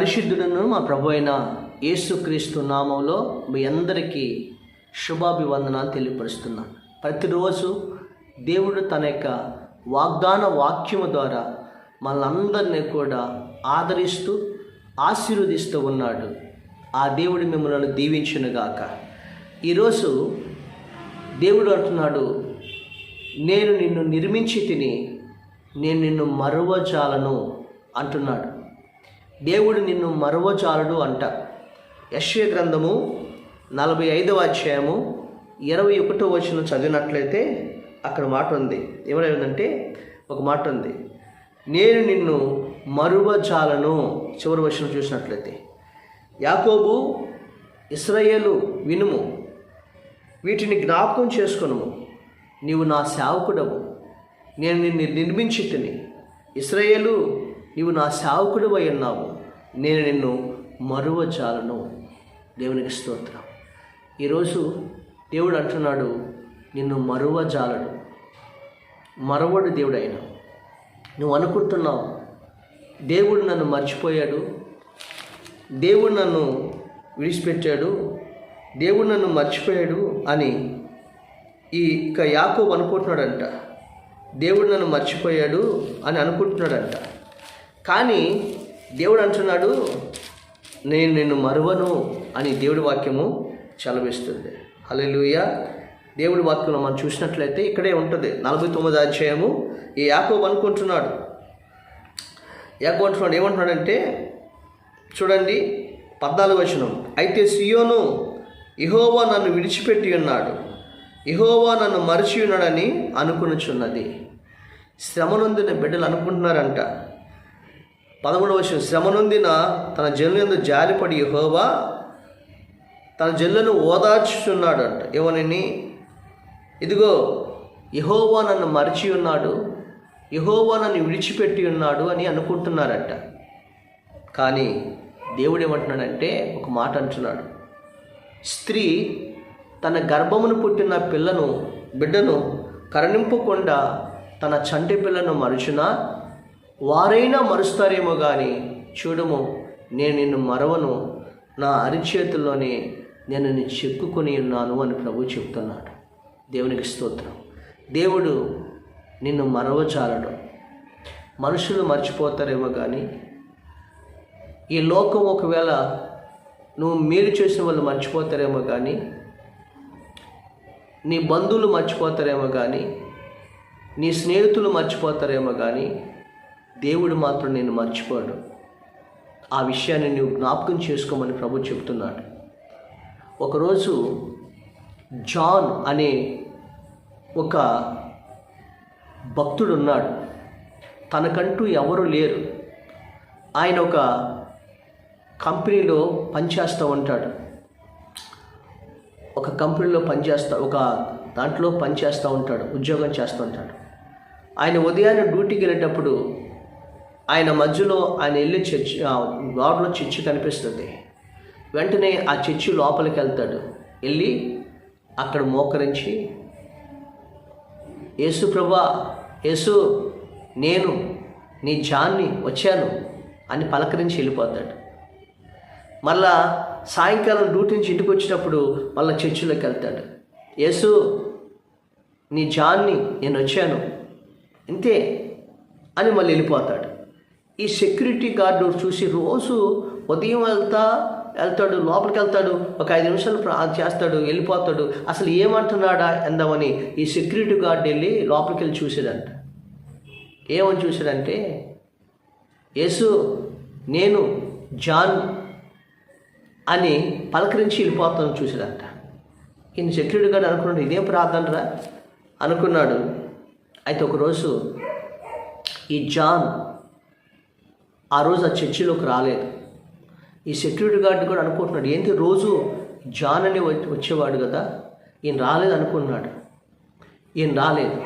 పరిశుద్ధుడను మా ప్రభు అయిన యేసుక్రీస్తు నామంలో మీ అందరికీ శుభాభివందనాలు తెలియపరుస్తున్నాను ప్రతిరోజు దేవుడు తన యొక్క వాగ్దాన వాక్యము ద్వారా మనందరినీ కూడా ఆదరిస్తూ ఆశీర్వదిస్తూ ఉన్నాడు. ఆ దేవుడు మిమ్మల్ని దీవించునుగాక. ఈరోజు దేవుడు అంటున్నాడు నేను నిన్ను నిర్మించి తిని నేను నిన్ను మరువజాలను అంటున్నాడు. దేవుడు నిన్ను మరువజాలడు అంట. యశ్వ గ్రంథము నలభై ఐదవ అధ్యాయము ఇరవై ఒకటో వచనం చదివినట్లయితే అక్కడ మాట ఉంది. ఏమైందంటే ఒక మాట ఉంది. నేను నిన్ను మరువచాలను. చివరి వచనం చూసినట్లయితే. యాకోబు ఇస్రయేలు వినుము. వీటిని జ్ఞాపకం చేసుకును నీవు నా సేవకుడవు. నేను నిన్ను నిర్మించి తిని ఇస్రయేలు నీవు నా సేవకుడు అయి ఉన్నావు. నేను నిన్ను మరువచాలను దేవునికి స్తోత్రం. ఈరోజు దేవుడు అంటున్నాడు నిన్ను మరువజాలడు. మరవడు దేవుడైన. నువ్వు అనుకుంటున్నావు దేవుడు నన్ను మర్చిపోయాడు. దేవుడు నన్ను విడిచిపెట్టాడు. దేవుడు నన్ను మర్చిపోయాడు అని ఈ ఇక యాకోబు అనుకుంటున్నాడంట. దేవుడు నన్ను మర్చిపోయాడు అని అనుకుంటున్నాడంట. కానీ దేవుడు అంటున్నాడు నేను నిన్ను మరువను అని దేవుడి వాక్యము చలవిస్తుంది. అలెలుయ దేవుడి వాక్యంలో మనం చూసినట్లయితే ఇక్కడే ఉంటుంది. నలభై తొమ్మిది అధ్యాయము ఈ యాకోబు అనుకుంటున్నాడు. యాకో అంటున్నాడు ఏమంటున్నాడంటే చూడండి పద్నాలుగు వచనం. అయితే సియోను ఇహోవా నన్ను విడిచిపెట్టి ఉన్నాడు. ఇహోవా నన్ను మరిచి ఉన్నాడని అనుకునుచున్నది. శ్రమ నొందిన బిడ్డలు అనుకుంటున్నారంట. పదమూడవ వచనం శ్రమ నొందిన తన జనులందు జాలిపడి యహోవా తన జల్లను ఓదార్చుచున్నాడు అంట ఇదిగో యహోవా నన్ను మరిచి ఉన్నాడు యహోవా నన్ను విడిచిపెట్టి ఉన్నాడు అని అనుకుంటున్నారట. కానీ దేవుడు ఏమంటున్నాడంటే ఒక మాట అంటున్నాడు. స్త్రీ తన గర్భమును పుట్టిన పిల్లను బిడ్డను కరణింపకుండా తన చంటి పిల్లను మరుచునా? వారైనా మరుస్తారేమో కానీ చూడము నేను నిన్ను మరవను. నా అరిచేతుల్లోనే నేను నిన్ను చెక్కుకొని ఉన్నాను అని ప్రభు చెప్తున్నాడు. దేవునికి స్తోత్రం. దేవుడు నిన్ను మరవచాలడు. మనుషులు మర్చిపోతారేమో కానీ ఈ లోకం ఒకవేళ నువ్వు మీరు చేసిన వాళ్ళు మర్చిపోతారేమో కానీ నీ బంధువులు మర్చిపోతారేమో కానీ నీ స్నేహితులు మర్చిపోతారేమో కానీ దేవుడు మాత్రం నేను మర్చిపోడు. ఆ విషయాన్ని నువ్వు జ్ఞాపకం చేసుకోమని ప్రభు చెప్తున్నాడు. ఒకరోజు జాన్ అనే ఒక భక్తుడు ఉన్నాడు తనకంటూ ఎవరు లేరు. ఆయన ఒక కంపెనీలో పనిచేస్తూ ఉంటాడు. ఒక కంపెనీలో పనిచేస్తా ఒక దాంట్లో పనిచేస్తూ ఉంటాడు ఉద్యోగం చేస్తూ ఉంటాడు. ఆయన ఉదయాన్నే డ్యూటీకి వెళ్ళేటప్పుడు ఆయన మధ్యలో ఆయన వెళ్ళి చర్చి గోడలో చర్చి కనిపిస్తుంది. వెంటనే ఆ చర్చి లోపలికి వెళ్తాడు. వెళ్ళి అక్కడ మోకరించి యేసు ప్రభా యేసు నేను నీ జాన్ని వచ్చాను అని పలకరించి వెళ్ళిపోతాడు. మళ్ళా సాయంకాలం డ్యూటీ నుంచి ఇంటికి వచ్చినప్పుడు మళ్ళీ చర్చిలోకి వెళ్తాడు. యేసు నీ జాన్ని నేను వచ్చాను. ఇంతే అని మళ్ళీ వెళ్ళిపోతాడు. ఈ సెక్యూరిటీ గార్డు చూసి రోజు ఉదయం వెళ్తా వెళ్తాడు లోపలికి వెళ్తాడు ఒక ఐదు నిమిషాలు చేస్తాడు వెళ్ళిపోతాడు. అసలు ఏమంటున్నాడా ఎందామని ఈ సెక్యూరిటీ గార్డ్ వెళ్ళి లోపలికి వెళ్ళి చూసాడంట ఏమని చూశాడంటే యేసు నేను జాన్ అని పలకరించి వెళ్ళిపోతాను చూశాడంట. ఈయన సెక్యూరిటీ గార్డ్ అనుకున్నాడు ఇదేం ప్రార్థనరా అనుకున్నాడు. అయితే ఒకరోజు ఈ జాన్ ఆ రోజు ఆ చర్చిలోకి రాలేదు. ఈ సెక్యూరిటీ గార్డ్ కూడా అనుకుంటున్నాడు ఏంటి రోజు జాన్ అని వచ్చి- వచ్చేవాడు కదా? ఈయన రాలేదు అనుకున్నాడు. ఈయన రాలేదు.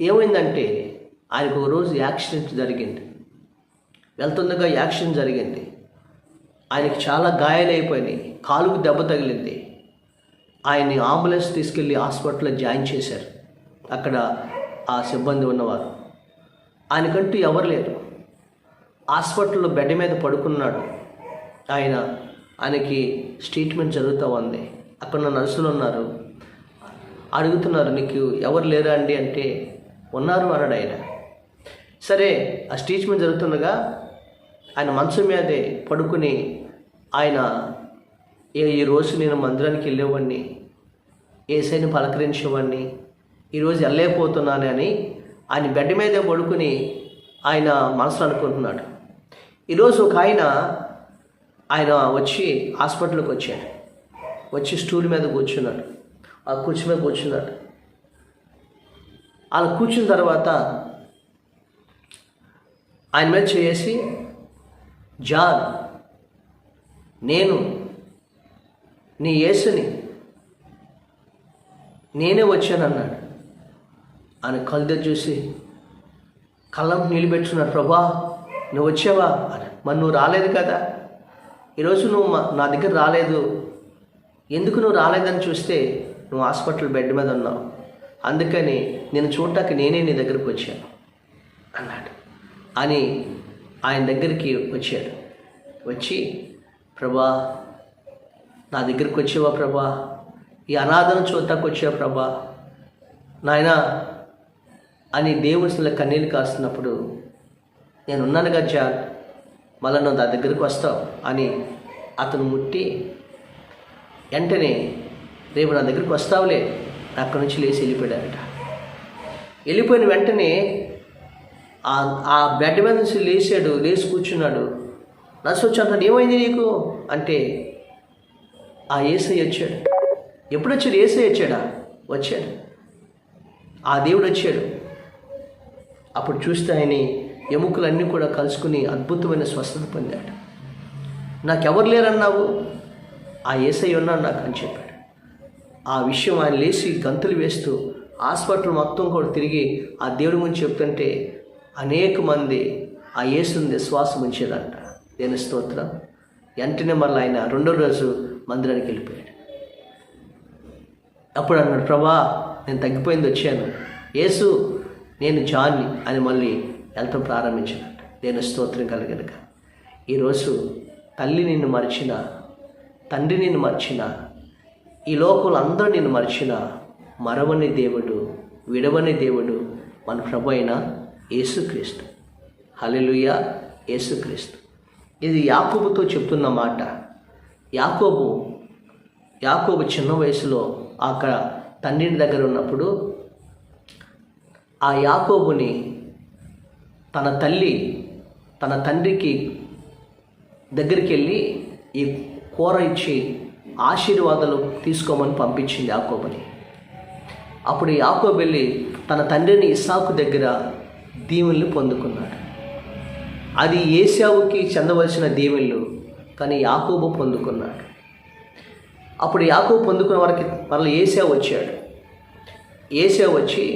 ఏమైందంటే ఆయనకు ఒక రోజు యాక్సిడెంట్ జరిగింది. వెళ్తుండగా యాక్సిడెంట్ జరిగింది. ఆయనకి చాలా గాయాలైపోయినాయి కాలుకు దెబ్బ తగిలింది. ఆయన్ని అంబులెన్స్ తీసుకెళ్ళి హాస్పిటల్లో జాయిన్ చేశారు. అక్కడ ఆ సిబ్బంది ఉన్నవారు. ఆయనకంటూ ఎవరు లేరు. హాస్పిటల్లో బెడ్ మీద పడుకున్నాడు. ఆయన ఆయనకి ట్రీట్మెంట్ జరుగుతూ ఉంది. అక్కడ ఉన్న నర్సులు ఉన్నారు. అడుగుతున్నారు నీకు ఎవరు లేరా అండి? అంటే ఉన్నారు అన్నాడు ఆయన. సరే ఆ ట్రీట్మెంట్ జరుగుతుండగా ఆయన మంచం మీదే పడుకుని ఆయన "ఏ- ఈ రోజు నేను మందిరానికి వెళ్ళేవాడిని ఏసైని పలకరించేవాడిని ఈరోజు వెళ్ళలేకపోతున్నానని అని ఆయన బెడ్ మీదే పడుకుని ఆయన మనసులో అనుకుంటున్నాడు. ఈరోజు ఒక ఆయన ఆయన వచ్చి హాస్పిటల్కి వచ్చాడు. వచ్చి స్టూల్ మీద కూర్చున్నాడు. ఆ కుర్చీ మీద కూర్చున్నాడు. అలా కూర్చున్న తర్వాత ఆయన మీద చేసి జాన్ నేను నీ యేసుని నేనే వచ్చానన్నాడు. ఆయన కళ్ళు చూసి కళ్ళం నీళ్ళు పెట్టుకున్నాడు ప్రభా నువ్వు వచ్చావా? అని మరి నువ్వు రాలేదు కదా? ఈరోజు నువ్వు మా- నా దగ్గర రాలేదు. ఎందుకు నువ్వు రాలేదని చూస్తే నువ్వు హాస్పిటల్ బెడ్ మీద ఉన్నావు. అందుకని నేను చూడటానికి నేనే నీ దగ్గరికి వచ్చాను అన్నాడు. అని ఆయన దగ్గరికి వచ్చాడు. వచ్చి ప్రభా నా దగ్గరికి వచ్చేవా ప్రభా? ఈ అనాథను చూడటానికి వచ్చావా ప్రభా? నాయనా అని దేవుని కన్నీళ్ళు కాస్తున్నప్పుడు నేను ఉన్నాను కదా మళ్ళీ నువ్వు నా దగ్గరికి వస్తావు అని అతను ముట్టి వెంటనే రేపు నా దగ్గరికి వస్తావులే అక్కడి నుంచి లేచి వెళ్ళిపోయాడట. వెళ్ళిపోయిన వెంటనే ఆ ఆ బెడ్ మీద నుంచి లేచాడు లేచి కూర్చున్నాడు. నర్సు వచ్చి అంటాడు ఏమైంది నీకు? అంటే ఆ ఏసై వచ్చాడు. ఎప్పుడు వచ్చాడు? ఏసై వచ్చాడా? వచ్చాడు. ఆ దేవుడు వచ్చాడు. అప్పుడు చూస్తే ఆయన ఎముకలన్నీ కూడా కలుసుకుని అద్భుతమైన స్వస్థత పొందాడు. నాకెవరు లేరన్నావు? ఆ ఏసై ఉన్నాడు నాకు అని చెప్పాడు. ఆ విషయం ఆయన లేచి గంతులు వేస్తూ హాస్పిటల్ మొత్తం కూడా తిరిగి ఆ దేవుడి గురించి చెప్తుంటే అనేక మంది ఆ యేసుని విశ్వాసం ఉంచేదంట. దేని స్తోత్రం. వెంటనే మళ్ళీ ఆయన రెండో రోజు మందిరానికి వెళ్ళిపోయాడు. అప్పుడు అన్నాడు ప్రభా నేను తగ్గిపోయింది వచ్చాను. యేసు నేను జాన్ని అని మళ్ళీ వెళ్తాం ప్రారంభించినట్టు. నేను స్తోత్రం కలిగనుక. ఈరోజు తల్లి నిన్ను మర్చిన తండ్రి నిన్ను మర్చిన ఈ లోకంలో అందరూ నిన్ను మర్చిన మరవని దేవుడు విడవని దేవుడు మన ప్రభు అయిన యేసుక్రీస్తు. హల్లెలూయ యేసుక్రీస్తు. ఇది యాకోబుతో చెప్తున్న మాట. యాకోబు యాకోబు చిన్న వయసులో అక్కడ తండ్రిని దగ్గర ఉన్నప్పుడు ఆ యాకోబుని తన తల్లి తన తండ్రికి దగ్గరికి వెళ్ళి ఈ కూర ఇచ్చి ఆశీర్వాదాలు తీసుకోమని పంపించింది ఆకోబని అప్పుడు యాకోబు వెళ్ళి తన తండ్రిని ఇస్సాకు దగ్గర దీవెనలు పొందుకున్నాడు. అది ఏసావుకి చెందవలసిన దీవెనలు కానీ యాకోబు పొందుకున్నాడు. అప్పుడు యాకోబు పొందుకున్న వారికి మరలా ఏసావు వచ్చాడు. ఏసావు వచ్చి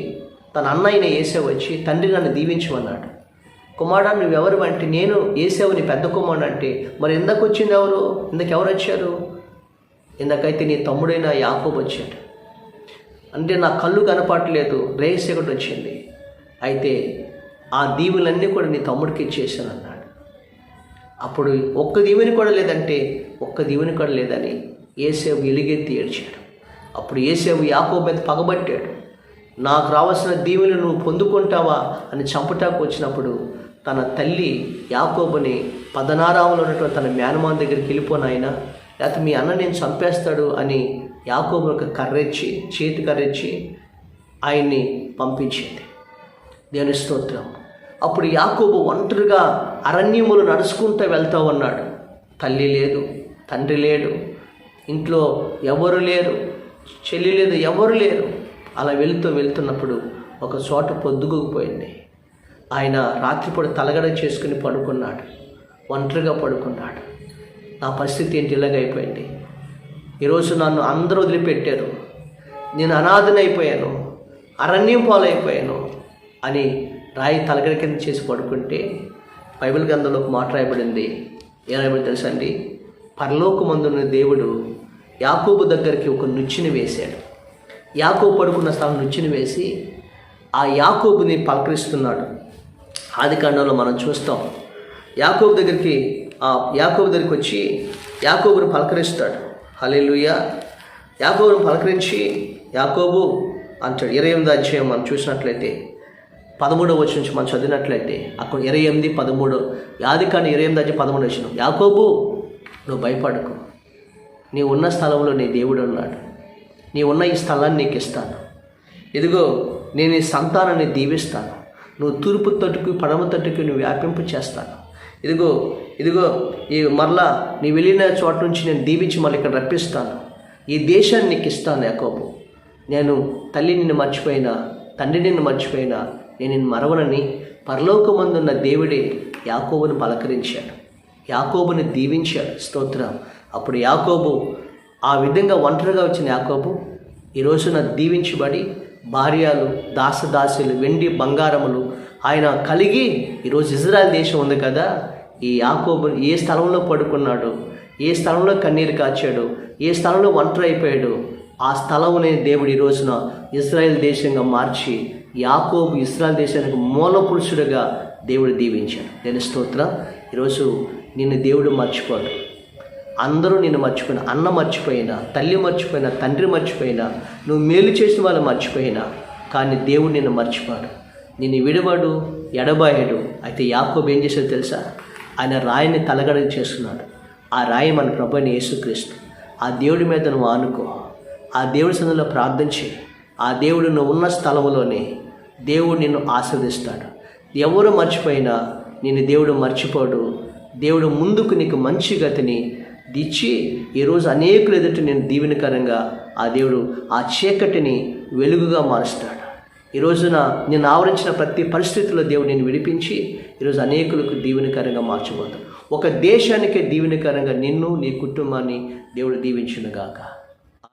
తన అన్నయ్యన ఏసావు వచ్చి తండ్రి నన్ను దీవించమన్నాడు. కుమారుడు నువ్వెవరు అంటే నేను ఏసావుని పెద్ద కుమారుడు అంటే మరి ఎందుకు వచ్చింది ఎవరు? ఇందుకు ఎవరు వచ్చారు? ఇందాకైతే నీ తమ్ముడైన యాకోబు వచ్చాడు. అంటే నా కళ్ళు కనపడలేదు రేస్ ఒకటి వచ్చింది. అయితే ఆ దీవులన్నీ కూడా నీ తమ్ముడికి ఇచ్చేసాను అన్నాడు. అప్పుడు ఒక్క దీవెని కూడా లేదంటే ఒక్క దీవెని కూడా లేదని ఏసేవు ఎలుగెత్తి ఏడ్చాడు. అప్పుడు ఏసేవు యాకోబు మీద పగబట్టాడు. నాకు రావాల్సిన దీవెని నువ్వు పొందుకుంటావా? అని చంపటాకు వచ్చినప్పుడు తన తల్లి యాకోబుని పదనారాములు ఉన్నటువంటి తన మేనమాన్ దగ్గరికి వెళ్ళిపోనాయన లేకపోతే మీ అన్న నేను చంపేస్తాడు అని యాకోబు ఒక కర్రెచ్చి చేతి కర్రెచ్చి ఆయన్ని పంపించింది. దేవుని స్తోత్రం. అప్పుడు యాకోబు ఒంటరిగా అరణ్యములు నడుచుకుంటూ వెళ్తా ఉన్నాడు. తల్లి లేదు తండ్రి లేడు ఇంట్లో ఎవరు లేరు చెల్లి లేదు ఎవరు లేరు. అలా వెళుతూ వెళ్తున్నప్పుడు ఒక చోట పొద్దుగుకుపోయింది. ఆయన రాత్రిపూట తలగడ చేసుకుని పడుకున్నాడు. ఒంటరిగా పడుకున్నాడు. నా పరిస్థితి ఏంటి? ఇలాగైపోయింది ఈరోజు నన్ను అందరూ వదిలిపెట్టారు. నేను అనాథనైపోయాను. అరణ్యం పాలైపోయాను అని రాయి తలగడ కింద చేసి పడుకుంటే బైబిల్ గ్రంథంలో ఒక మాట రాయబడింది. ఏ తెలుసండి తెలుసా అండి? పరలోకమందున్న దేవుడు యాకోబు దగ్గరికి ఒక నుచ్చిని వేశాడు. యాకోబు పడుకున్న స్థలం నుచ్చిని వేసి ఆ యాకోబుని పలకరిస్తున్నాడు. ఆది కాండంలో మనం చూస్తాం. యాకోబు దగ్గరికి ఆ యాకోబు దగ్గరికి వచ్చి యాకోబుని పలకరిస్తాడు. హలేలుయ యాకోబుని పలకరించి యాకోబు అంటాడు ఇరవై ఎనిమిది అధ్యాయం మనం చూసినట్లయితే పదమూడవ వచ్చి నుంచి మనం చదివినట్లయితే అక్కడ ఇరవై ఎనిమిది పదమూడు యాది కానీ ఇరవై ఎనిమిది అధ్యాయం పదమూడు వచ్చిన. యాకోబు నువ్వు భయపడకు. నీ ఉన్న స్థలంలో నీ దేవుడు ఉన్నాడు. నీ ఉన్న ఈ స్థలాన్ని నీకు ఇస్తాను. ఇదిగో నేను ఈ సంతానాన్ని దీవిస్తాను. నువ్వు తూర్పు తట్టుకు పడమ తట్టుకు నువ్వు వ్యాపింపు చేస్తాను. ఇదిగో ఇదిగో ఈ మరలా నీ వెళ్ళిన చోట నుంచి నేను దీవించి మళ్ళీ ఇక్కడ రప్పిస్తాను. ఈ దేశాన్ని నీకు ఇస్తాను యాకోబు. నేను తల్లి నిన్ను మర్చిపోయినా తండ్రి నిన్ను మర్చిపోయినా నేను నిన్ను మరవనని పరలోకమందున్న దేవుడే యాకోబుని పలకరించాడు. యాకోబుని దీవించాడు. స్తోత్రం. అప్పుడు యాకోబు ఆ విధంగా ఒంటరిగా వచ్చిన యాకోబు ఈరోజు రోజున దీవించబడి భార్యలు దాసదాసులు వెండి బంగారములు ఆయన కలిగి ఈరోజు ఇజ్రాయెల్ దేశం ఉంది కదా. ఈ యాకోబు ఏ స్థలంలో పడుకున్నాడు? ఏ స్థలంలో కన్నీరు కాచాడు? ఏ స్థలంలో ఒంటరి అయిపోయాడు ఆ స్థలమునే దేవుడు ఈ రోజున ఇజ్రాయెల్ దేశంగా మార్చి యాకోబు ఇస్రాయల్ దేశానికి మూల పురుషుడుగా దేవుడు దీవించాడు. నేను స్తోత్ర. ఈరోజు నిన్ను దేవుడు మర్చిపోడు. అందరూ నేను మర్చిపోయినా అన్న మర్చిపోయినా తల్లి మర్చిపోయినా తండ్రి మర్చిపోయినా నువ్వు మేలు చేసిన వాళ్ళు మర్చిపోయినా కానీ దేవుడు నిన్ను మర్చిపోడు. నిన్ను విడవాడు ఎడబాయడు. అయితే యాకోబు ఏం చేశాడు తెలుసా? ఆయన రాయిని తలగడ చేస్తున్నాడు. ఆ రాయి మన ప్రభుని యేసుక్రీస్తు. ఆ దేవుడి మీద నువ్వు ఆనుకో. ఆ దేవుడి సందులో ప్రార్థించి ఆ దేవుడు నువ్వు ఉన్న స్థలంలోనే దేవుడు నిన్ను ఆస్వాదిస్తాడు ఎవరు మర్చిపోయినా నేను దేవుడు మర్చిపోడు. దేవుడు ముందుకు నీకు మంచి గతిని దిచ్చి ఈరోజు అనేకులు ఎదుట నేను దీవెనకరంగా ఆ దేవుడు ఆ చీకటిని వెలుగుగా మారుస్తాడు. ఈ రోజున నేను ఆవరించిన ప్రతి పరిస్థితుల్లో దేవుడు నేను విడిపించి ఈరోజు అనేకులకు దీవెనకరంగా మార్చబోతాడు ఒక దేశానికే దీవెనకరంగా నిన్ను నీ కుటుంబాన్ని దేవుడు దీవించునుగాక.